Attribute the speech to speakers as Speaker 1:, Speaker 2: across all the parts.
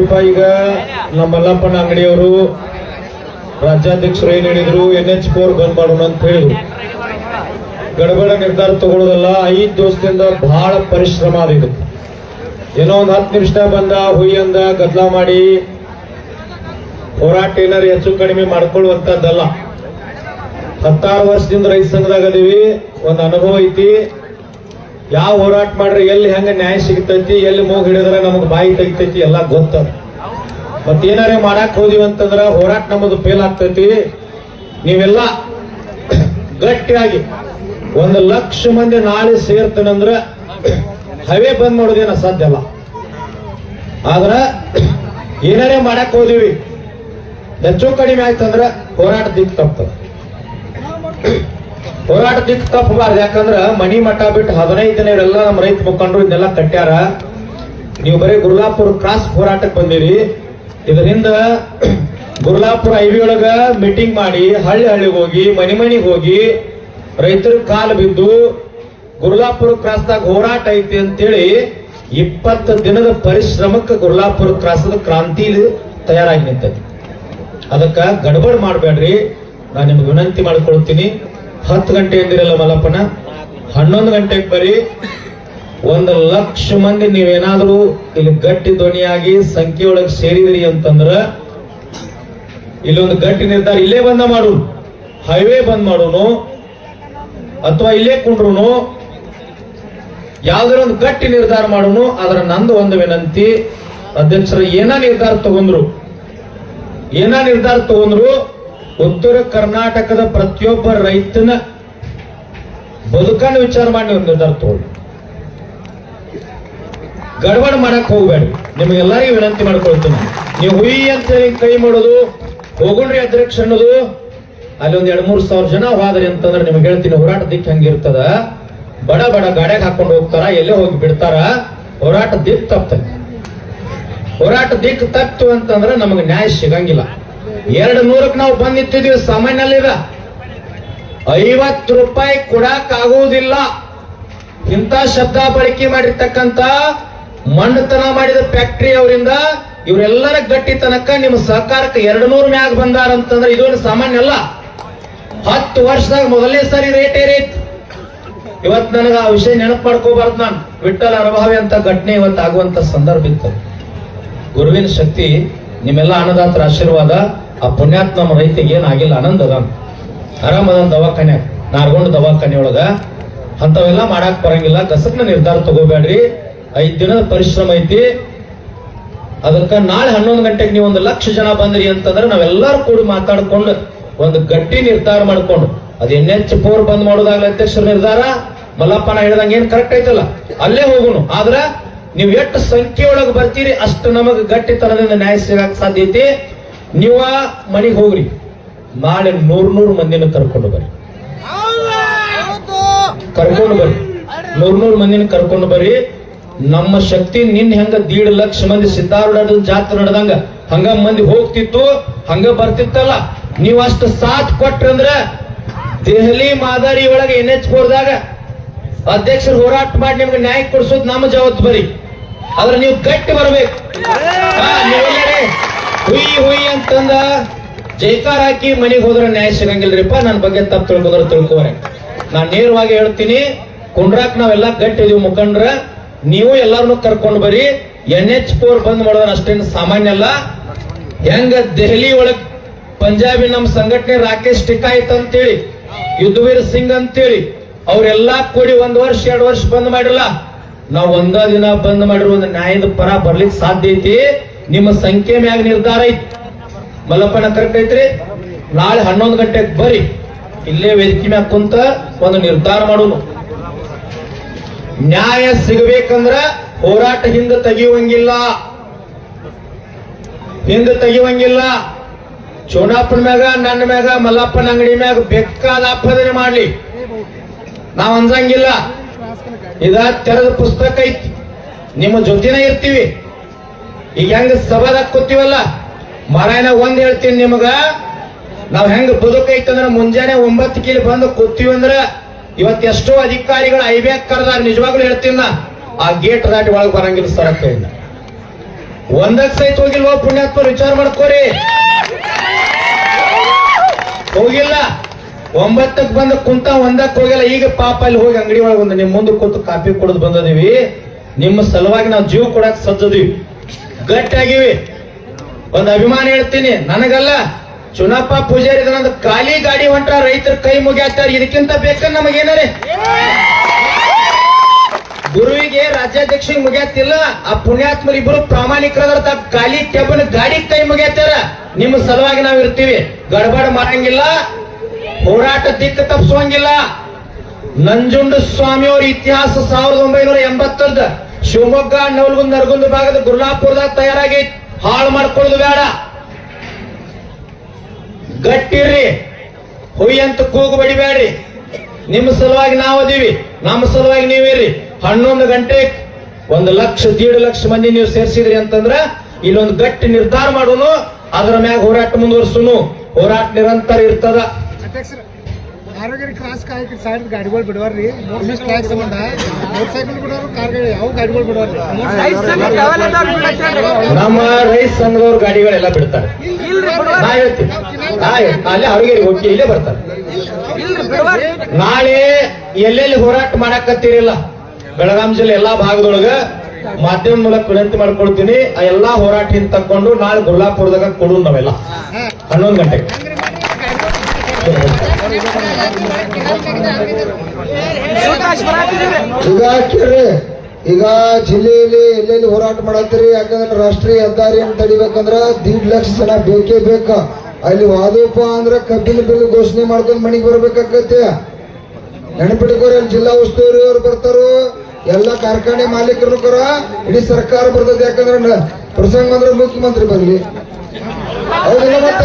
Speaker 1: ನೋಡಿಪ್ಪ ಈಗ ನಮ್ಮ ಮಲ್ಲಪ್ಪನ ಅಂಗಡಿಯವರು ರಾಜ್ಯಾಧ್ಯಕ್ಷರು ಏನ್ ಹೇಳಿದ್ರು? ಎನ್ ಎಚ್ ಫೋರ್ ಬಂದ್ ಮಾಡೋಣ ಅಂತ ಹೇಳಿದ್ರು ಗಡಬಡ ನಿರ್ಧಾರ ತಗೊಳ್ಳೋದಲ್ಲ ಐದ್ ದಿವಸದಿಂದ ಬಹಳ ಪರಿಶ್ರಮ ಅದ ಇದು. ಏನೋ ಒಂದ್ ಹತ್ತು ನಿಮಿಷ ಬಂದ, ಹುಯ್ ಅಂದ, ಗದ್ಲಾ ಮಾಡಿ, ಹೋರಾಟ ಏನಾರು ಹೆಚ್ಚು ಕಡಿಮೆ ಮಾಡ್ಕೊಳ್ಳುವಂತದ್ದಲ್ಲ. ಹತ್ತಾರು ವರ್ಷದಿಂದ ರೈತ ಸಂಘದಾಗ ಅದೀವಿ, ಒಂದ್ ಅನುಭವ ಐತಿ. ಯಾವ ಹೋರಾಟ ಮಾಡ್ರೆ ಎಲ್ಲಿ ಹೆಂಗ ನ್ಯಾಯ ಸಿಗ್ತೈತಿ, ಎಲ್ಲಿ ಮೂಗ್ ಹಿಡಿದ್ರೆ ನಮಗ್ ಬಾಯಿ ತೆಗಿತೈತಿ, ಎಲ್ಲ ಗೊತ್ತದ. ಮತ್ ಏನಾರೇ ಮಾಡಾಕ್ ಹೋದಿವಿ ಅಂತಂದ್ರ ಹೋರಾಟ ನಮ್ಮದು ಫೇಲ್ ಆಗ್ತೈತಿ. ನೀವೆಲ್ಲ ಗಟ್ಟಿಯಾಗಿ ಒಂದು ಲಕ್ಷ ಮಂದಿ ನಾಳೆ ಸೇರ್ತೇನಂದ್ರ ಹವೆ ಬಂದ್ ಮಾಡೋದೇನ ಸಾಧ್ಯ ಅಲ್ಲ. ಆದ್ರ ಏನಾರೇ ಮಾಡಕ್ ಹೋದಿವಿ, ಹೆಚ್ಚು ಕಡಿಮೆ ಆಯ್ತಂದ್ರ ಹೋರಾಟ ದಿಕ್ ತಪ್ತದ ಹೋರಾಟ ದಿಕ್ ತಪ್ಪಬಾರ್ದು ಯಾಕಂದ್ರ ಮಣಿ ಮಠ ಬಿಟ್ಟು ಹದಿನೈದು ದಿನ ಇವರೆಲ್ಲ ನಮ್ಮ ರೈತ ಮುಖಂಡರು ಇದನ್ನೆಲ್ಲ ಕಟ್ಟ್ಯಾರ ನೀವು ಬರೀ ಗುರ್ಲಾಪುರ ಕ್ರಾಸ್ ಹೋರಾಟಕ್ಕೆ ಬಂದಿರಿ. ಇದರಿಂದ ಗುರ್ಲಾಪುರ ಐವಿ ಒಳಗ ಮೀಟಿಂಗ್ ಮಾಡಿ ಹಳ್ಳಿ ಹಳ್ಳಿಗೆ ಹೋಗಿ, ಮನಿ ಮನಿಗೆ ಹೋಗಿ ರೈತರ ಕಾಲು ಬಿದ್ದು ಗುರ್ಲಾಪುರ ಕ್ರಾಸ್ದಾಗ ಹೋರಾಟ ಐತಿ ಅಂತೇಳಿ ಇಪ್ಪತ್ತು ದಿನದ ಪರಿಶ್ರಮಕ್ಕೆ ಗುರ್ಲಾಪುರ ಕ್ರಾಸದ ಕ್ರಾಂತಿ ತಯಾರಾಗಿ ನಿಂತೈತಿ. ಅದಕ್ಕ ಗಡಬಡ್ ಮಾಡಬೇಡ್ರಿ ನಾನು ನಿಮ್ಗೆ ವಿನಂತಿ ಮಾಡ್ಕೊಳ್ತೀನಿ. ಹತ್ತು ಗಂಟೆ ಎಂದಿರಲ್ಲ ಮಲ್ಲಪ್ಪನ? ಹನ್ನೊಂದು ಗಂಟೆಗೆ ಬರೀ ಒಂದು ಲಕ್ಷ ಮಂದಿ ನೀವೇನಾದರೂ ಇಲ್ಲಿ ಗಟ್ಟಿ ಧ್ವನಿಯಾಗಿ ಸಂಖ್ಯೆ ಸೇರಿದಿರಿ ಅಂತಂದ್ರ ಇಲ್ಲೊಂದು ಗಟ್ಟಿ ನಿರ್ಧಾರ ಇಲ್ಲೇ ಬಂದ ಮಾಡು. ಹೈವೇ ಬಂದ್ ಮಾಡೋನು ಅಥವಾ ಇಲ್ಲೇ ಕುಂಡ್ರು ಯಾವ್ದಾರ ಒಂದು ಗಟ್ಟಿ ನಿರ್ಧಾರ ಮಾಡೋನು, ಅದರ ನಂದು ಒಂದು ವಿನಂತಿ. ಅಧ್ಯಕ್ಷರ, ಏನ ನಿರ್ಧಾರ ತಗೊಂಡ್ರು? ಏನ ನಿರ್ಧಾರ ತಗೊಂಡ್ರು? ಉತ್ತರ ಕರ್ನಾಟಕದ ಪ್ರತಿಯೊಬ್ಬ ರೈತನ ಬದುಕನ್ನು ವಿಚಾರ ಮಾಡಿ ಒಂದು ನಿರ್ಧಾರ ತಗೊಂಡು ಗಡಬಡ ಮಾಡಕ್ ಹೋಗ್ಬೇಡಿ ನಿಮಗೆಲ್ಲರಿಗೂ ವಿನಂತಿ ಮಾಡ್ಕೊಳ್ತೀನಿ. ನೀವು ಹುಯಿ ಅಂತ ಹೇಳಿ ಕೈ ಮಾಡೋದು ಹೋಗುಣ್ರಿ ಅಧ್ಯಕ್ಷ ಅನ್ನೋದು, ಅಲ್ಲಿ ಒಂದ್ ಎರಡ್ ಮೂರ್ ಸಾವಿರ ಜನ ಹೋದ್ರಿ ಅಂತಂದ್ರೆ ನಿಮ್ಗೆ ಹೇಳ್ತೀನಿ ಹೋರಾಟ ದಿಕ್ ಹೆಂಗಿರ್ತದ? ಬಡ ಬಡ ಗಾಡ್ಯಾಗ ಹಾಕೊಂಡು ಹೋಗ್ತಾರ, ಎಲ್ಲೇ ಹೋಗಿ ಬಿಡ್ತಾರ? ಹೋರಾಟ ದಿಕ್ ತಪ್ತೈತಿ ಹೋರಾಟ ದಿಕ್ ತಪ್ತು ಅಂತಂದ್ರೆ ನಮಗೆ ನ್ಯಾಯ ಸಿಗಂಗಿಲ್ಲ. ಎರಡು ನೂರಕ್ಕೆ ನಾವು ಸಮಯನಲ್ಲಿ ಸಾಮಾನ್ಯಲ್ಲಿದ ಐವತ್ತು ರೂಪಾಯಿ ಕೊಡಕ್ ಆಗುವುದಿಲ್ಲ ಇಂಥ ಶಬ್ದ ಬಳಕೆ ಮಾಡಿರ್ತಕ್ಕಂತ ಮಣ್ಣತನ ಮಾಡಿದ ಫ್ಯಾಕ್ಟರಿ ಅವರಿಂದ ಇವರೆಲ್ಲರ ಗಟ್ಟಿತನಕ ನಿಮ್ಮ ಸಹಕಾರಕ್ಕೆ ಎರಡು ನೂರು ಮ್ಯಾಗ ಬಂದಾರ ಅಂತಂದ್ರೆ ಇದು ಸಾಮಾನ್ಯ ಅಲ್ಲ ಹತ್ತು ವರ್ಷದಾಗ ಮೊದಲನೇ ಸರಿ ರೇಟ್ ಏರಿತ್ ಇವತ್ ನನಗ ಆ ವಿಷಯ ನೆನಪು ಮಾಡ್ಕೋಬಾರ್ದು ನಾನು. ವಿಠಲ ಅನುಭವಿ ಅಂತ ಘಟನೆ ಇವತ್ತು ಆಗುವಂತ ಸಂದರ್ಭ ಇತ್ತು. ಗುರುವಿನ ಶಕ್ತಿ ನಿಮ್ಮೆಲ್ಲ ಅನ್ನದಾತರ ಆಶೀರ್ವಾದ. ಆ ಪುಣ್ಯಾತ್ಮ ನಮ್ಮ ರೈತಿಗೆ ಏನಾಗಿಲ್ಲ, ಆನಂದ ಅದ ಆರಾಮದ ದವಾಖಾನೆ ನಾರ್ಗೊಂಡು ದವಾಖಾನೆ ಒಳಗ. ಅಂತವೆಲ್ಲ ಮಾಡಾಕ್ ಬರಂಗಿಲ್ಲ. ಕಸಕ್ನ ನಿರ್ಧಾರ ತಗೋಬೇಡ್ರಿ. ಐದ್ ದಿನದ ಪರಿಶ್ರಮ ಐತಿ. ಅದಕ್ಕ ನಾಳೆ ಹನ್ನೊಂದು ಗಂಟೆಗೆ ನೀವು ಒಂದು ಲಕ್ಷ ಜನ ಬಂದ್ರಿ ಅಂತಂದ್ರೆ ನಾವೆಲ್ಲರೂ ಕೂಡಿ ಮಾತಾಡ್ಕೊಂಡು ಒಂದು ಗಟ್ಟಿ ನಿರ್ಧಾರ ಮಾಡ್ಕೊಂಡು. ಅದ್ ಎನ್ ಎಚ್ ಪೋರ್ ಬಂದ್ ಮಾಡೋದಾಗ್ಲಿ ಅಧ್ಯಕ್ಷರ ನಿರ್ಧಾರ. ಮಲ್ಲಪ್ಪನ ಹೇಳ್ದಂಗ ಏನ್ ಕರೆಕ್ಟ್ ಐತಲ್ಲ? ಅಲ್ಲೇ ಹೋಗುನು. ಆದ್ರ, ನೀವು ಎಷ್ಟು ಸಂಖ್ಯೆ ಒಳಗೆ ಬರ್ತೀರಿ ಅಷ್ಟು ನಮಗ್ ಗಟ್ಟಿತನದಿಂದ ನ್ಯಾಯ ಸಿಗಕ್ ಸಾಧ್ಯ ಐತಿ. ನೀವ ಮನೆಗೆ ಹೋಗ್ರಿ. ನಾಳೆ ನೂರ್ ನೂರು ಮಂದಿನ ಕರ್ಕೊಂಡು ಬರ್ರಿ. ಕರ್ಕೊಂಡು ಬರ್ರಿ. ನೂರ್ ನೂರ್ ಮಂದಿನ ಕರ್ಕೊಂಡು ಬರ್ರಿ. ನಮ್ಮ ಶಕ್ತಿ ನಿನ್ ಹೆಂಗ ದೀಡ್ ಲಕ್ಷ ಮಂದಿ ಸಿದ್ಧಾರೂಢ ಜಾತ್ರೆ ನಡೆದಂಗ ಹಂಗ ಮಂದಿ ಹೋಗ್ತಿತ್ತು, ಹಂಗ ಬರ್ತಿತ್ತಲ್ಲ? ನೀವು ಅಷ್ಟು ಸಾಥ್ ಕೊಟ್ರಂದ್ರ ದೆಹಲಿ ಮಾದರಿ ಒಳಗೆ ಎನ್ ಎಚ್ ಕೋರ್ದಾಗ ಅಧ್ಯಕ್ಷರು ಹೋರಾಟ ಮಾಡಿ ನಿಮ್ಗೆ ನ್ಯಾಯ ಕೊಡಿಸೋದು ನಮ್ಮ ಜವಾಬ್ದಾರಿ. ಆದ್ರೆ ನೀವು ಗಟ್ಟಿ ಬರ್ಬೇಕು. ಹುಯಿ ಹುಯಿ ಅಂತಂದ ಜೈಕಾರ ಹಾಕಿ ಮನೆಗೆ ಹೋದ್ರೆ ನ್ಯಾಯ ಸಿಗಂಗಿಲ್ರಿಪ್ಪ ನನ್ನ ಬಗ್ಗೆ ತಪ್ಪು ತಿಳ್ಕೋದ್ರೆ ತಿಳ್ಕೋರಿ. ನಾನು ನೇರವಾಗಿ ಹೇಳ್ತೀನಿ, ಕುಂಡ್ರಾಕ್ ನಾವೆಲ್ಲ ಗಟ್ಟಿ ಇದೀವಿ ಮುಖಂಡ್ರ, ನೀವು ಎಲ್ಲಾರನ್ನು ಕರ್ಕೊಂಡು ಬರ್ರಿ ಎನ್ ಎಚ್ ಫೋರ್ ಬಂದ್ ಮಾಡೋದ್ರ ಅಷ್ಟೇನು ಸಾಮಾನ್ಯ ಅಲ್ಲ. ಹೆಂಗ ದೆಹಲಿ ಒಳಗ್ ಪಂಜಾಬಿ ನಮ್ಮ ಸಂಘಟನೆ ರಾಕೇಶ್ ಟಿಕಾಯ್ತ ಅಂತೇಳಿ, ಯುದ್ಧವೀರ್ ಸಿಂಗ್ ಅಂತೇಳಿ, ಅವ್ರೆಲ್ಲಾ ಕೂಡಿ ಒಂದ್ ವರ್ಷ, ಎರಡು ವರ್ಷ ಬಂದ್ ಮಾಡಿರಲ್ಲ ನಾವ್ ಒಂದ ದಿನ ಬಂದ್ ಮಾಡಿರೋ ಒಂದು ನ್ಯಾಯದ ಪರ ಬರ್ಲಿಕ್ಕೆ ಸಾಧ್ಯ ಐತಿ. ನಿಮ್ಮ ಸಂಖ್ಯೆ ಮ್ಯಾಗ ನಿರ್ಧಾರ ಐತಿ. ಮಲ್ಲಪ್ಪನ ಕರೆಕ್ಟ್ ಐತ್ರಿ? ನಾಳೆ ಹನ್ನೊಂದು ಗಂಟೆಗೆ ಬರಿ ಇಲ್ಲೇ ವೇದಿಕೆ ಮ್ಯಾಗ ಕುಂತ ಒಂದು ನಿರ್ಧಾರ ಮಾಡೋನು. ನ್ಯಾಯ ಸಿಗಬೇಕಂದ್ರ ಹೋರಾಟ ಹಿಂದೆ ತೆಗೆಯುವಂಗಿಲ್ಲ. ಹಿಂದೆ ತೆಗೆಯುವಂಗಿಲ್ಲ. ಚೋಣಪ್ಪನ ಮ್ಯಾಗ, ನನ್ನ ಮ್ಯಾಗ, ಮಲ್ಲಪ್ಪನ ಅಂಗಡಿ ಮ್ಯಾಗ ಬೇಕಾದ ಆಪಾದನೆ ಮಾಡ್ಲಿ. ನಾವ್ ಅಂಜಂಗಿಲ್ಲ. ಇದ ತೆರೆದ ಪುಸ್ತಕ ಐತಿ. ನಿಮ್ಮ ಜೊತೆನೇ ಇರ್ತೀವಿ. ಈಗ ಹೆಂಗ ಸಭಾದಾಗ ಕೂತೀವಲ್ಲ? ಮಾರಾಯಣ, ಒಂದ್ ಹೇಳ್ತೀನಿ ನಿಮಗ. ನಾವ್ ಹೆಂಗ ಬದುಕೈತಂದ್ರ ಮುಂಜಾನೆ ಒಂಬತ್ತು ಕಿಲಿ ಬಂದು ಕೂತೀವಿ ಅಂದ್ರ ಇವತ್ ಎಷ್ಟೋ ಅಧಿಕಾರಿಗಳು ಐಬ್ಯಾಕ್ ಕರೆದಾರ, ನಿಜವಾಗ್ಲೂ ಹೇಳ್ತೀನಿ ನಾ. ಆ ಗೇಟ್ ದಾಟಿ ಒಳಗೆ ಬರಂಗಿಲ್ಲ ಸರಕ್ಕೆ ಒಂದಕ್ ಸಹಿತ ಹೋಗಿಲ್ವೋ ಪುಣ್ಯಾತ್ಮ? ವಿಚಾರ ಮಾಡ್ಕೋರಿ. ಹೋಗಿಲ್ಲ. ಒಂಬತ್ತಕ್ ಬಂದ ಕುಂತ ಒಂದಕ್ಕೆ ಹೋಗಿಲ್ಲ. ಈಗ ಪಾಪ ಅಲ್ಲಿ ಹೋಗಿ ಅಂಗಡಿ ಒಳಗೆ ಒಂದು ನಿಮ್ ಮುಂದೆ ಕೂತು ಕಾಫಿ ಕುಡಿದು ಬಂದದೀವಿ. ನಿಮ್ಮ ಸಲುವಾಗಿ ನಾವು ಜೀವ ಕೊಡಕ್ ಸಜ್ಜದೀವಿ. ಗಟ್ಟಿಯಾಗಿವಿ. ಒಂದ್ ಅಭಿಮಾನ ಹೇಳ್ತೀನಿ. ನನಗಲ್ಲ ಚುನಪ್ಪ ಪೂಜಾರಿ ಖಾಲಿ ಗಾಡಿ ಹೊಂಟ ರೈತರ ಕೈ ಮುಗಿಯಾತಾರ ಇದಕ್ಕಿಂತ ಬೇಕ ನಮಗೇನಾರೆ? ಗುರುವಿಗೆ ರಾಜ್ಯಾಧ್ಯಕ್ಷ ಮುಗಿಯತ್ತಿಲ್ಲ. ಆ ಪುಣ್ಯಾತ್ಮರು ಇಬ್ಬರು ಪ್ರಾಮಾಣಿಕರಾದ್ರ ಖಾಲಿ ಟೆಬನ್ ಗಾಡಿ ಕೈ ಮುಗಿಯತ್ತಾರ. ನಿಮ್ಮ ಸಲುವಾಗಿ ನಾವ್ ಇರ್ತೀವಿ. ಗಡಬಡ ಮಾಡಂಗಿಲ್ಲ. ಹೋರಾಟ ದಿಕ್ಕ ತಪ್ಪಿಸುವಂಗಿಲ್ಲ ನಂಜುಂಡ ಸ್ವಾಮಿಯವ್ರ ಇತಿಹಾಸ ಸಾವಿರದ ಒಂಬೈನೂರ ಎಂಬತ್ತರದ. ಶಿವಮೊಗ್ಗ, ನವಲಗುಂದ, ನರಗುಂದ ಭಾಗದ ಗುರ್ಲಾಪುರದಾಗ ತಯಾರಾಗಿ ಹಾಳು ಮಾಡ್ಕೊಳ್ಳೋದು ಬೇಡ. ಗಟ್ಟಿರ್ರಿ. ಹುಯ್ ಅಂತ ಕೂಗು ಬಡಿಬೇಡ್ರಿ. ನಿಮ್ಮ ಸಲುವಾಗಿ ನಾವು ಅದೀವಿ. ನಮ್ಮ ಸಲುವಾಗಿ ನೀವಿರ್ರಿ. ಹನ್ನೊಂದು ಗಂಟೆ, ಒಂದು ಲಕ್ಷ, ದೀಡ್ ಲಕ್ಷ ಮಂದಿ ನೀವು ಸೇರಿಸಿದ್ರಿ ಅಂತಂದ್ರ ಇಲ್ಲೊಂದು ಗಟ್ಟಿ ನಿರ್ಧಾರ ಮಾಡೋನು, ಅದರ ಮ್ಯಾಗ ಹೋರಾಟ ಮುಂದುವರ್ಸುನು. ಹೋರಾಟ ನಿರಂತರ ಇರ್ತದ.
Speaker 2: ಆರೋಗ್ಯ ಕ್ರಾಸ್ ಕಾಯಕ ಸೈಡ್ ಗಾಡಿಗಳು ಬಿಡವಾರ್ರಿ ಮೂರ್ ದಿವಸ ಟ್ರ್ಯಾಕ್ ಸಂಬಂಧ ಮೋಟರ್ ಸೈಕಲ್ ಬಿಡೋರು ಕಾರ್ ಗಾಡಿ ಯಾವ ಗಾಡಿಗಳು ಬಿಡವಾರ್ರಿ
Speaker 1: ನಮ್ಮ ರೈಸ್ ಸಂಘದವ್ರ ಗಾಡಿಗಳೆಲ್ಲ ಬಿಡ್ತಾರೆ. ನಾ ಹೇಳ್ತೀನಿ. ಅಲ್ಲೇ ಅವ್ರಿಗೆ ಹೋಗಿ ಇಲ್ಲೇ ಬರ್ತಾರೆ. ನಾಳೆ ಎಲ್ಲೆಲ್ಲಿ ಹೋರಾಟ ಮಾಡಕತ್ತಿರಲಿಲ್ಲ ಬೆಳಗಾಂ ಜಿಲ್ಲೆ ಎಲ್ಲಾ ಭಾಗದೊಳಗ ಮಾಧ್ಯಮ ಮೂಲಕ ವಿನಂತಿ ಮಾಡ್ಕೊಳ್ತೀನಿ. ಆ ಎಲ್ಲಾ ಹೋರಾಟ ಹಿಂದ್ ತಕ್ಕೊಂಡು ನಾಳೆ ಗುರ್ಲಾಪುರದಾಗ ಕೊಡು ನಾವೆಲ್ಲ. ಹನ್ನೊಂದು ಗಂಟೆಗೆ.
Speaker 3: ಈಗ ಕೇಳ್ರಿ ಈಗ ಜಿಲ್ಲೆಯಲ್ಲಿ ಎಲ್ಲೆಲ್ಲಿ ಹೋರಾಟ ಮಾಡತ್ತೀರಿ? ಯಾಕಂದ್ರೆ ರಾಷ್ಟ್ರೀಯ ಹೆದ್ದಾರಿಯನ್ನು ತಡಿಬೇಕಂದ್ರ ದೀಡ್ ಲಕ್ಷ ಜನ ಬೇಕೇ ಬೇಕ. ಅಲ್ಲಿ ವಾದೋಪ ಅಂದ್ರೆ ಕಬ್ಬಿನ ಬಿಲ್ ಘೋಷಣೆ ಮಾಡ್ಕೊಂಡು ಮನೆಗೆ ಬರ್ಬೇಕಾಗತ್ತೆ. ನೆನಪಿಟ್ಕೋರಿ, ಅಲ್ಲಿ ಜಿಲ್ಲಾ ಉಸ್ತುವಾರಿ ಅವ್ರು ಬರ್ತಾರೋ, ಎಲ್ಲ ಕಾರ್ಖಾನೆ ಮಾಲೀಕರು ಕರ, ಇಡೀ ಸರ್ಕಾರ ಬರ್ತದೆ. ಯಾಕಂದ್ರೆ ಪ್ರಸಂಗ ಅಂದ್ರೆ ಮುಖ್ಯಮಂತ್ರಿ ಬರ್ಲಿ ಹೌದಿಲ್ಲ ಮತ್ತ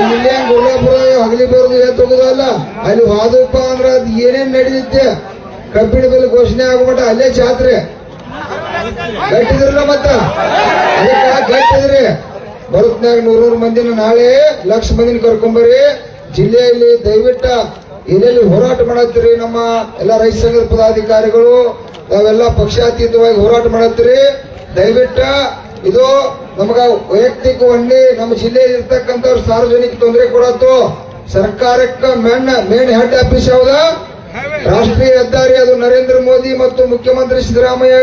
Speaker 3: ಇಲ್ಲಿ ಹಂಗ ಗುರ್ಲಾಪುರ ಹಗಲಿ ಬರ್ದು ಏನ್ ತಗೋದಲ್ಲ ಅಲ್ಲಿ ವಾದಪ್ಪ ಅಂದ್ರೆ ಅದು ಏನೇನ್ ನಡೆದಿತ್ತೆ ಕಬ್ಬಿಣ ಬೆಲೆ ಘೋಷಣೆ ಆಗ್ಬಿಟ್ಟ, ಅಲ್ಲೇ ಜಾತ್ರೆ. ಗಟ್ಟಿದ್ರಲ್ಲ ಮತ್ತ? ಗಟ್ಟಿದ್ರಿ. ಬರುತ್ನಾಗ ನೂರೂರು ಮಂದಿನ ನಾಳೆ ಲಕ್ಷ ಮಂದಿನ ಕರ್ಕೊಂಬರಿ. ಜಿಲ್ಲೆಯಲ್ಲಿ ದಯವಿಟ್ಟ ಎಲ್ಲೆಲ್ಲಿ ಹೋರಾಟ ಮಾಡತ್ತೀರಿ ನಮ್ಮ ಎಲ್ಲ ರೈತ ಸಂಘದ ಪದಾಧಿಕಾರಿಗಳು, ನಾವೆಲ್ಲ ಪಕ್ಷಾತೀತವಾಗಿ ಹೋರಾಟ ಮಾಡತ್ತೀರಿ. ದಯವಿಟ್ಟ ಇದು ನಮಗ ವೈಯಕ್ತಿಕ ಒಂದೇ ನಮ್ಮ ಜಿಲ್ಲೆಯಲ್ಲಿ ಇರ್ತಕ್ಕಂಥ ಸಾರ್ವಜನಿಕ ತೊಂದರೆ ಕೊಡತ್ತು ಸರ್ಕಾರಕ್ಕ ಮೇನ್ ಮೇನ್ ಹೆಡ್ ಆಫೀಸ್ ಯಾವ್ದ? ರಾಷ್ಟ್ರೀಯ ಹೆದ್ದಾರಿ, ಅದು ನರೇಂದ್ರ ಮೋದಿ ಮತ್ತು ಮುಖ್ಯಮಂತ್ರಿ ಸಿದ್ದರಾಮಯ್ಯ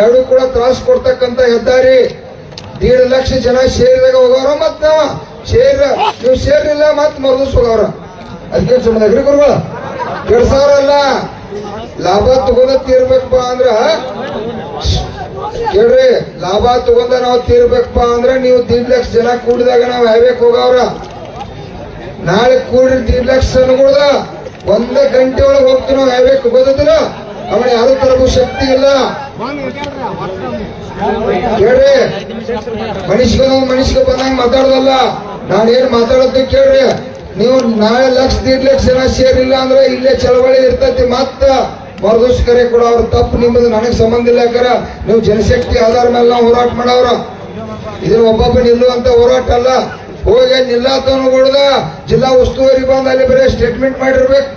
Speaker 3: ಎರಡೂ ಕೂಡ ತ್ರಾಸ್ ಕೊಡ್ತಕ್ಕಂತ ಹೆದ್ದಾರಿ. ದೀಡ್ ಲಕ್ಷ ಜನ ಸೇರಿದಾಗ ಹೋಗವ್ರ ಮತ್ ನಾವ. ನೀವು ಸೇರಿಲ್ಲ ಮತ್ ಮರದಿಸ್ ಹೋಗವ್ರ ಅದಕ್ಕೆ ಸುಮ್ಮನೆ ಗುರುಗಳ. ಕೆಡ್ಸವ್ರಲ್ಲ ಲಾಭ ತಗೊಂಡ ತೀರ್ಬೇಕಪ್ಪ ಅಂದ್ರ ಕೇಳ್ರಿ ಲಾಭ ತಗೊಂಡ ನಾವು ತೀರ್ಬೇಕಪ್ಪ ಅಂದ್ರೆ ನೀವು ದೀಡ್ ಲಕ್ಷ ಜನ ಕೂಡಿದಾಗ ನಾವು ಹೈವೇಕ್ ಹೋಗವ್ರ. ನಾಳೆ ಕೂಡಿ ದೀಡ್ ಲಕ್ಷ ಜನಗಳ್ದ ಒಂದ ಗಂಟೆ ಒಳಗೆ ಹೋಗ್ತೀವಿ ನಾವು ಹೈವೇಕ್ ಹೋಗೋದಿಲ್ಲ ಅವನ ಯಾರು ತರಬು ಶಕ್ತಿ ಇಲ್ಲ. ಕೇಳ್ರಿ ಮನುಷ್ಯ ಮನುಷ್ಯ ಬಂದಂಗ ಮಾತಾಡೋದಲ್ಲ. ನಾನೇನ್ ಮಾತಾಡೋದು ಕೇಳ್ರಿ. ನೀವು ನಾಳೆ ಲಕ್ಷ, ದೀಡ್ ಲಕ್ಷ ಜನ ಸೇರಿಲ್ಲ ಅಂದ್ರೆ ಇಲ್ಲೇ ಚಳವಳಿ ಇರ್ತೈತಿ ಮತ್ತ. ಕರೆ ಕೂಡ ಅವ್ರ ತಪ್ಪು ನಿಮ್ಮದು ನನಗೆ ಸಂಬಂಧ ಇಲ್ಲ ಯಾಕರ ನೀವು ಜನಶಕ್ತಿ ಆಧಾರ ಮೇಲೆ ನಾವು ಹೋರಾಟ ಮಾಡವ್ರ ಇದು ಒಬ್ಬೊಬ್ಬ ನಿಲ್ಲುವಂತ ಹೋರಾಟ ಅಲ್ಲ. ಹೋಗಿ ನಿಲ್ಲಾತನ ಹೊಡೆದ ಜಿಲ್ಲಾ ಉಸ್ತುವಾರಿ ಬಂದು ಅಲ್ಲಿ ಬರೀ ಸ್ಟೇಟ್ಮೆಂಟ್ ಮಾಡಿರ್ಬೇಕು.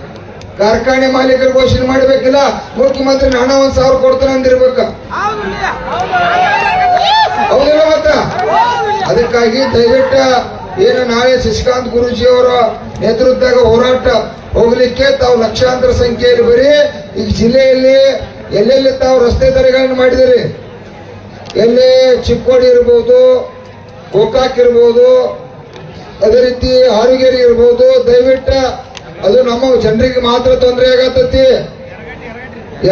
Speaker 3: ಕಾರ್ಖಾನೆ ಮಾಲೀಕರು ಘೋಷಣೆ ಮಾಡಬೇಕಿಲ್ಲ. ಮುಖ್ಯಮಂತ್ರಿ ಹಣ ಒಂದ್ ಸಾವಿರ ಕೊಡ್ತಾನೆ ಅಂದಿರ್ಬೇಕ. ಹೌದಿಲ್ಲ ಮತ್ತ? ಅದಕ್ಕಾಗಿ ದಯವಿಟ್ಟು ಏನು ನಾಳೆ ಶಶಿಕಾಂತ್ ಗುರೂಜಿ ಅವರ ನೇತೃತ್ವದಾಗ ಹೋರಾಟ ಹೋಗ್ಲಿಕ್ಕೆ ತಾವು ಲಕ್ಷಾಂತರ ಸಂಖ್ಯೆಯಲ್ಲಿ ಬರೀ ಈಗ ಜಿಲ್ಲೆಯಲ್ಲಿ ಎಲ್ಲೆಲ್ಲಿ ತಾವು ರಸ್ತೆ ದಾರಿಗಳನ್ನು ಮಾಡಿದಿರಿ ಎಲ್ಲಿ ಚಿಕ್ಕೋಡಿ ಇರ್ಬೋದು, ಗೋಕಾಕ್ ಇರ್ಬೋದು, ಅದೇ ರೀತಿ ಹಾರಿಗೇರಿ ಇರ್ಬೋದು ದಯವಿಟ್ಟು ಅದು ನಮ್ಮ ಜನರಿಗೆ ಮಾತ್ರ ತೊಂದರೆ ಆಗತ್ತತಿ.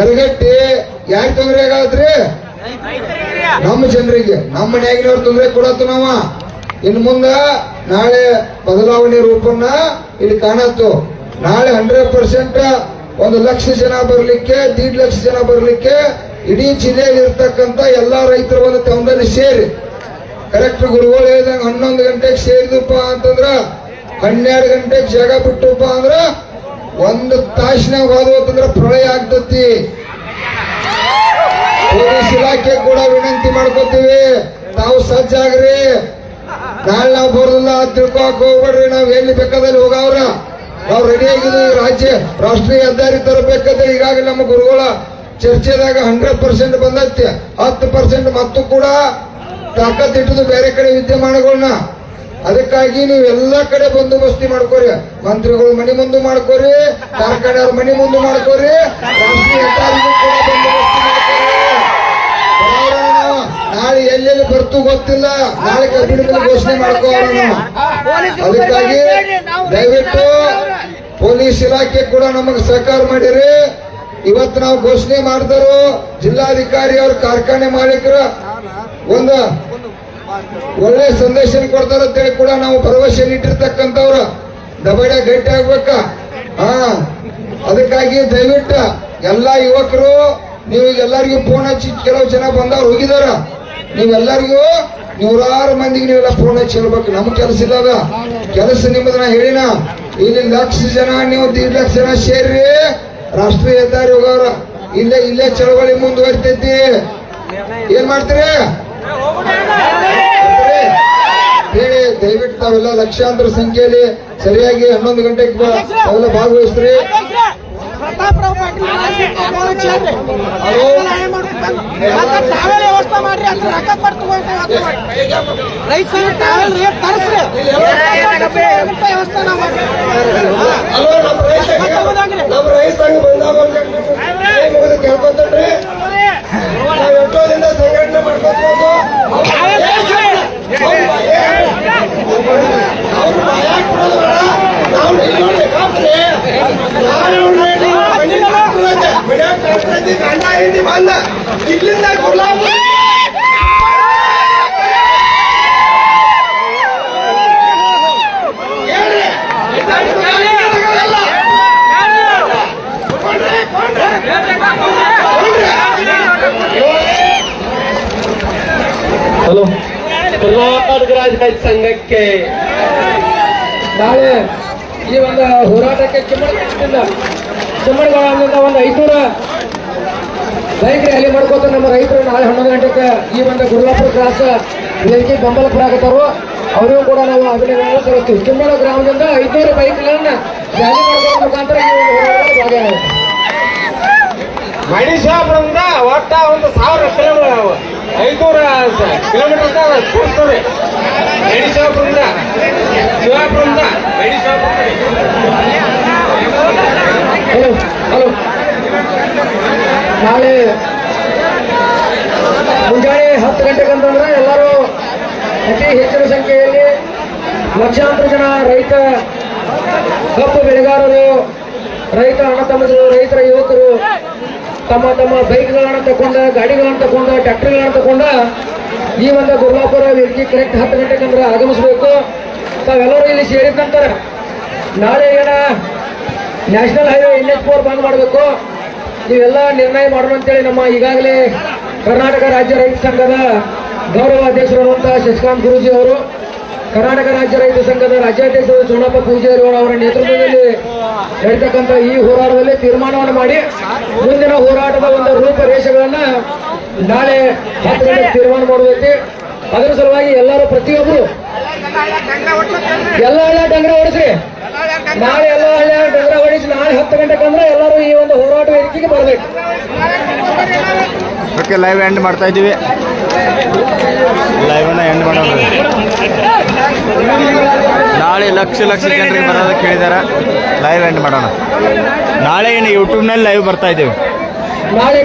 Speaker 3: ಎರಗಟ್ಟಿ ಯಾಕೆ ತೊಂದರೆ ಆಗತ್ರಿ? ನಮ್ಮ ಜನರಿಗೆ. ನಮ್ಮ ಮನೆಯಾಗಿನವ್ರು ತೊಂದರೆ ಕೊಡತ್ತು ನಾವ. ಇನ್ ಮುಂದ ನಾಳೆ ಬದಲಾವಣೆ ರೂಪನ್ನ ಇಲ್ಲಿ ಕಾಣತ್ತು. ನಾಳೆ ಹಂಡ್ರೆಡ್ ಪರ್ಸೆಂಟ್ ಒಂದು ಲಕ್ಷ ಜನ ಬರಲಿಕ್ಕೆ, ದೀಡ್ ಲಕ್ಷ ಜನ ಬರಲಿಕ್ಕೆ ಇಡೀ ಜಿಲ್ಲೆಯಲ್ಲಿ ಇರ್ತಕ್ಕಂತ ಎಲ್ಲಾ ರೈತರ ಒಂದು ತಂದಲ್ಲಿ ಸೇರಿ. ಕರೆಕ್ಟ್ ಗುರುಗಳು ಹೇಳಿದಂಗೆ ಹನ್ನೊಂದು ಗಂಟೆಗೆ ಸೇರಿದಪ್ಪ ಅಂತಂದ್ರ ಹನ್ನೆರಡು ಗಂಟೆಗೆ ಜಾಗ ಬಿಟ್ಟಪ್ಪ ಅಂದ್ರ ಒಂದು ತಾಸಿನಾಗ ಹೋದ್ವತ್ತಂದ್ರ ಪ್ರಳಯ ಆಗ್ತತಿ. ಪೊಲೀಸ್ ಇಲಾಖೆ ಕೂಡ ವಿನಂತಿ ಮಾಡ್ಕೋತೀವಿ, ತಾವು ಸಜ್ಜಾಗ್ರಿ ನಾಳೆ ನಾವು ಬರೋದಿಲ್ಲ ತಿಳ್ಕೊಕ್ ಹೋಗ್ಬೇಡ್ರಿ, ನಾವು ಎಲ್ಲಿ ಬೇಕಾದಲ್ಲಿ ಹೋಗವ್ರ. ನಾವು ರೆಡಿ ಆಗಿದ್ದೀವಿ ರಾಜ್ಯ. ರಾಷ್ಟ್ರೀಯ ಹೆದ್ದಾರಿ ತರಬೇಕಾದ್ರೆ ಈಗಾಗಲೇ ನಮ್ಮ ಗುರುಗಳ ಚರ್ಚೆದಾಗ ಹಂಡ್ರೆಡ್ ಪರ್ಸೆಂಟ್ ಬಂದೈತಿ. ಹತ್ತು ಪರ್ಸೆಂಟ್ ಮತ್ತು ಕೂಡ ತಾಕತ್ ಇಟ್ಟದು ಬೇರೆ ಕಡೆ ವಿದ್ಯಮಾನಗಳನ್ನ ಅದಕ್ಕಾಗಿ ನೀವು ಎಲ್ಲ ಕಡೆ ಬಂದೋಬಸ್ತಿ ಮಾಡ್ಕೋರಿ. ಮಂತ್ರಿಗಳು ಮನೆ ಮುಂದೆ ಮಾಡ್ಕೋರಿ, ಕಾರ್ಖಾನೆಯವ್ರ ಮನೆ ಮುಂದೆ ಮಾಡ್ಕೋರಿ. ರಾಷ್ಟ್ರೀಯ ಹೆದ್ದಾರಿಗೂ ಕೂಡ ನಾಳೆ ಎಲ್ಲೆಲ್ಲಿ ಬರ್ತು ಗೊತ್ತಿಲ್ಲ. ನಾಳೆ ಕಬ್ಬಿಣ ಘೋಷಣೆ ಮಾಡ್ಕೋಣ ಅದಕ್ಕಾಗಿ ದಯವಿಟ್ಟು ಪೊಲೀಸ್ ಇಲಾಖೆ ಕೂಡ ನಮಗೆ ಸಹಕಾರ ಮಾಡಿರಿ. ಇವತ್ತು ನಾವು ಘೋಷಣೆ ಮಾಡಿದರು ಜಿಲ್ಲಾಧಿಕಾರಿ ಅವ್ರ ಕಾರ್ಖಾನೆ ಮಾಲೀಕರ ಒಂದು ಒಳ್ಳೆ ಸಂದೇಶ ಕೊಡ್ತಾರ ಅಂತೇಳಿ ಕೂಡ ನಾವು ಭರವಸೆ ಇಟ್ಟಿರ್ತಕ್ಕಂಥವ್ರು. ದಬಾಡ ಗಟ್ಟಿ ಆಗ್ಬೇಕ? ಹಾ. ಅದಕ್ಕಾಗಿ ದಯವಿಟ್ಟು ಎಲ್ಲಾ ಯುವಕರು, ನೀವು ಎಲ್ಲರಿಗೂ ಫೋನ್ ಹಚ್ಚಿ ಕೆಲವು ಜನ ಬಂದವ್ರು ಹೋಗಿದಾರ ನೀವೆಲ್ಲರಿಗೂ ನೂರಾರು ಮಂದಿಗೆ ನೀವೆಲ್ಲ ಫೋನ್ ಹಚ್ಚಿ ಹೇಳ್ಬೇಕು. ನಮ್ ಕೆಲಸ ಇಲ್ಲ ಅದ ಕೆಲಸ ನಿಮ್ಮದನ್ನ ಹೇಳಿನ? ಇಲ್ಲಿ ಲಕ್ಷ ಜನ, ನೀವು ದೀಡ್ ಲಕ್ಷ ಜನ ಸೇರ್ರಿ. ರಾಷ್ಟ್ರೀಯ ಹೆದ್ದಾರಿ ಹೋಗೋರ, ಇಲ್ಲೇ ಇಲ್ಲೇ ಚಳವಳಿ ಮುಂದುವರಿತೈತಿ. ಏನ್ ಮಾಡ್ತೀರಿ? ಹೇಳಿ, ದಯವಿಟ್ಟು ತಾವೆಲ್ಲ ಲಕ್ಷಾಂತರ ಸಂಖ್ಯೆಯಲ್ಲಿ ಸರಿಯಾಗಿ ಹನ್ನೊಂದು ಗಂಟೆಗೆ ಅವೆಲ್ಲ ಭಾಗವಹಿಸ್ತೀರಿ
Speaker 2: ಪ್ರತಾಪರಾವ್ ಪಾಟೀಲ್ ತಾವೇ ವ್ಯವಸ್ಥೆ ಮಾಡ್ರಿ ಅಂದ್ರೆ ರೊಕ್ಕ ಕೊಟ್ಟು ರೈತ ಸಂಘ ತಾವೇ ರೇಟ್ ತರಿಸ್ರಿ? ವ್ಯವಸ್ಥೆ ನಾವು
Speaker 3: ಅಲ್ವಾ ನಾವು ರೈತ ಸಂಘ- ನಮ್ಮ ರೈತ ಗಂಡ ಬಂದಾಗ ಬಂದ. ಇಲ್ಲಿಂದ ಕೊಲ್ಲಾಪುರ
Speaker 1: ಹಲೋ. ಕರ್ನಾಟಕ ರಾಜಕಾರಣ ಸಂಘಕ್ಕೆ
Speaker 4: ನಾಳೆ ಈ ಒಂದು ಹೋರಾಟಕ್ಕೆ ಚಿಮ್ಮಡಿಗಳಿಂದ ಚಿಮ್ಮಡಿಗಳಿಂದ ಒಂದು ಐನೂರ ಬೈಕ್ ರ್ಯಾಲಿ ಮಾಡ್ಕೋತ ನಮ್ಮ ರೈತರು ನಾಳೆ ಹನ್ನೊಂದು ಗಂಟೆಗೆ ಈ ಒಂದು ಗುರುವಾಪುರ ಕ್ರಾಸ್ ವೇದಿಕೆ ಬೆಂಬಲ ಕೊಡಾಕತ್ತಾರು ಅವರಿಗೂ ಕೂಡ ನಾವು ಅಭಿನಂದನೆ ಸಲ್ಲಿಸ್ತೀವಿ. ಚಿಮ್ಮಡ ಗ್ರಾಮದಿಂದ ಐನೂರು ಬೈಕ್ಗಳನ್ನು ರ್ಯಾಲಿ ಮಾಡ್ಕೊಳ್ಳೋ ಮುಖಾಂತರ
Speaker 1: ಮಡಿಶಾಪುರದಿಂದ ಒಟ್ಟ ಒಂದು ಸಾವಿರ ಕಿಲೋಮೀಟರ್ ಐನೂರ ಕಿಲೋಮೀಟರ್ ಕೂಡ್ತದೆ ಮಣಿಷಾಪುರದಿಂದ ಶಿವಾಪುರದಿಂದ
Speaker 4: ಹಲೋ. ನಾಳೆ ಮುಂಜಾನೆ ಹತ್ತು ಗಂಟೆಗಂತಂದ್ರೆ ಎಲ್ಲರೂ ಅತಿ ಹೆಚ್ಚಿನ ಸಂಖ್ಯೆಯಲ್ಲಿ ಲಕ್ಷಾಂತರ ಜನ ರೈತ, ಕಪ್ಪು ಬೆಳೆಗಾರರು, ರೈತ ಅಣ್ಣ ತಮ್ಮದರು, ರೈತರ ಯುವಕರು, ತಮ್ಮ ತಮ್ಮ ಬೈಕ್ಗಳನ್ನು ತಕೊಂಡ ಗಾಡಿಗಳನ್ನು ತಗೊಂಡ ಟ್ರ್ಯಾಕ್ಟರ್ಗಳನ್ನ ತಕೊಂಡ ಈ ಒಂದು ಗುರುಲಾಪುರ ವ್ಯಕ್ತಿ ಕರೆಕ್ಟ್ ಹತ್ತು ಗಂಟೆಗೆ ಅಂದ್ರೆ ಆಗಮಿಸಬೇಕು. ತಾವೆಲ್ಲರೂ ಇಲ್ಲಿ ಸೇರಿದ ನಂತರ ನಾಳೆ ಏನ national highway N H four ಬಂದ್ ಮಾಡಬೇಕು. ಇವೆಲ್ಲ ನಿರ್ಣಯ ಮಾಡೋಣ ಅಂತೇಳಿ ನಮ್ಮ ಈಗಾಗಲೇ ಕರ್ನಾಟಕ ರಾಜ್ಯ ರೈತ ಸಂಘದ ಗೌರವ ಅಧ್ಯಕ್ಷರಾದಂತಹ ಶಶಿಕಾಂತ್ ಗುರೂಜಿ ಅವರು, ಕರ್ನಾಟಕ ರಾಜ್ಯ ರೈತ ಸಂಘದ ರಾಜ್ಯಾಧ್ಯಕ್ಷರು ಸೋಣಪ್ಪ ಪೂಜಾರಿ ಅವರ ನೇತೃತ್ವದಲ್ಲಿ ನಡೀತಕ್ಕಂಥ ಈ ಹೋರಾಟದಲ್ಲಿ ತೀರ್ಮಾನವನ್ನು ಮಾಡಿ ಮುಂದಿನ ಹೋರಾಟದ ಒಂದು ರೂಪರೇಷೆಗಳನ್ನ ನಾಳೆ ತೀರ್ಮಾನ ಮಾಡಬೇಕು ಅದರ ಸಲುವಾಗಿ ಎಲ್ಲರೂ ಪ್ರತಿಯೊಬ್ಬರು, ಎಲ್ಲ ಎಲ್ಲ ಡಂಗ್ರ ಓಡಿಸ್ರಿ ನಾಳೆ ಎಲ್ಲ ಹಳ್ಳಿಯ ಡಂಗ್ರ ಹೊಡಿಸಿ ನಾಳೆ ಹತ್ತು ಗಂಟೆಗೆ ಅಂದ್ರೆ ಎಲ್ಲರೂ ಈ ಒಂದು ಹೋರಾಟ ವೇದಿಕೆಗೆ ಬರಬೇಕು.
Speaker 5: ಓಕೆ ಲೈವ್ ಎಂಡ್ ಮಾಡ್ತಾ ಇದ್ದೀವಿ. ಲೈವನ್ನ ಎಂಡ್ ಮಾಡೋಣ. ನಾಳೆ ಲಕ್ಷ ಲಕ್ಷ ಜನರಿಗೆ ಬರೋದಕ್ಕೆ ಕೇಳಿದಾರೆ. ಲೈವ್ ಎಂಡ್ ಮಾಡೋಣ. ನಾಳೆ ಏನು ಯೂಟ್ಯೂಬ್ನಲ್ಲಿ ಲೈವ್ ಬರ್ತಾ ಇದ್ದೀವಿ.
Speaker 4: ನಾಳೆ